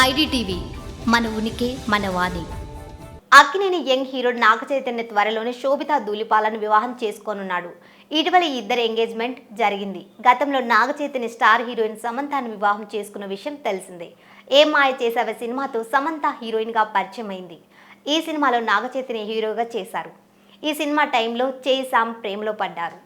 IDTV మన ఉనికి మన వాణి. అక్కినేని యంగ్ హీరో నాగ చైతన్య త్వరలోనే శోభితా దూలిపాలను వివాహం చేసుకోనున్నాడు. ఇటీవల ఈ ఎంగేజ్మెంట్ జరిగింది. గతంలో నాగ చైతన్య స్టార్ హీరోయిన్ సమంతాను వివాహం చేసుకున్న విషయం తెలిసిందే. ఏ మాయ చేసావే సినిమాతో సమంత హీరోయిన్గా పరిచయం అయింది ఈ సినిమాలో నాగ చైతన్య హీరోగా చేశారు. ఈ సినిమా టైంలో చేయి సామ్ ప్రేమలో పడ్డారు.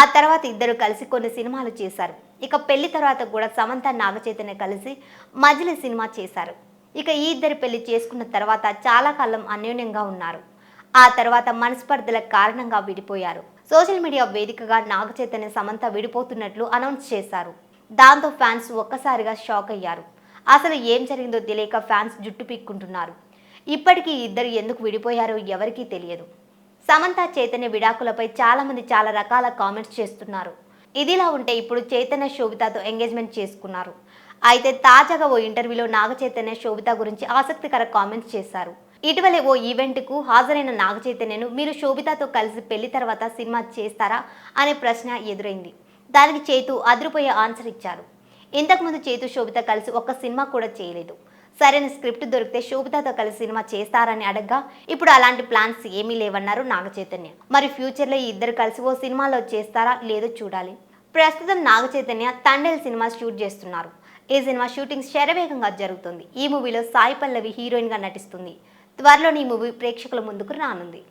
ఆ తర్వాత ఇద్దరు కలిసి కొన్ని సినిమాలు చేశారు. ఇక పెళ్ళి తర్వాత కూడా సమంత నాగచైతన్య కలిసి మజిలీ సినిమా చేశారు. ఇక ఈ ఇద్దరు పెళ్ళి చేసుకున్న తర్వాత చాలా కాలం అన్యోన్యంగా ఉన్నారు. ఆ తర్వాత మనస్పర్ధల కారణంగా విడిపోయారు. సోషల్ మీడియా వేదికగా నాగచైతన్య సమంత విడిపోతున్నట్లు అనౌన్స్ చేశారు. దాంతో ఫ్యాన్స్ ఒక్కసారిగా షాక్ అయ్యారు. అసలు ఏం జరిగిందో తెలియక ఫ్యాన్స్ జుట్టు పీక్కుంటున్నారు. ఇప్పటికీ ఇద్దరు ఎందుకు విడిపోయారో ఎవరికీ తెలియదు. సమంత చైతన్య విడాకులపై చాలా మంది చాలా రకాల కామెంట్స్ చేస్తున్నారు. ఇదిలా ఉంటే ఇప్పుడు చైతన్య శోభితతో ఎంగేజ్మెంట్ చేసుకున్నారు. అయితే తాజాగా ఓ ఇంటర్వ్యూలో నాగ చైతన్య శోభిత గురించి ఆసక్తికర కామెంట్స్ చేశారు. ఇటీవలే ఓ ఈవెంట్కు హాజరైన నాగ చైతన్యను మీరు శోభితతో కలిసి పెళ్ళి తర్వాత సినిమా చేస్తారా అనే ప్రశ్న ఎదురైంది. దానికి చేతు అదిరిపోయే ఆన్సర్ ఇచ్చారు. ఇంతకుముందు చేతు శోభిత కలిసి ఒక్క సినిమా కూడా చేయలేదు. సరైన స్క్రిప్ట్ దొరికితే శోభితతో కలిసి సినిమా చేస్తారని అడగ్గా ఇప్పుడు అలాంటి ప్లాన్స్ ఏమీ లేవన్నారు నాగ చైతన్య మరి ఫ్యూచర్లో ఈ ఇద్దరు కలిసి ఓ సినిమాలో చేస్తారా లేదో చూడాలి. ప్రస్తుతం నాగ చైతన్య తండేల్ సినిమా షూట్ చేస్తున్నారు. ఈ సినిమా షూటింగ్ శరవేగంగా జరుగుతుంది. ఈ మూవీలో సాయి పల్లవి హీరోయిన్గా నటిస్తుంది. త్వరలోని ఈ మూవీ ప్రేక్షకుల ముందుకు రానుంది.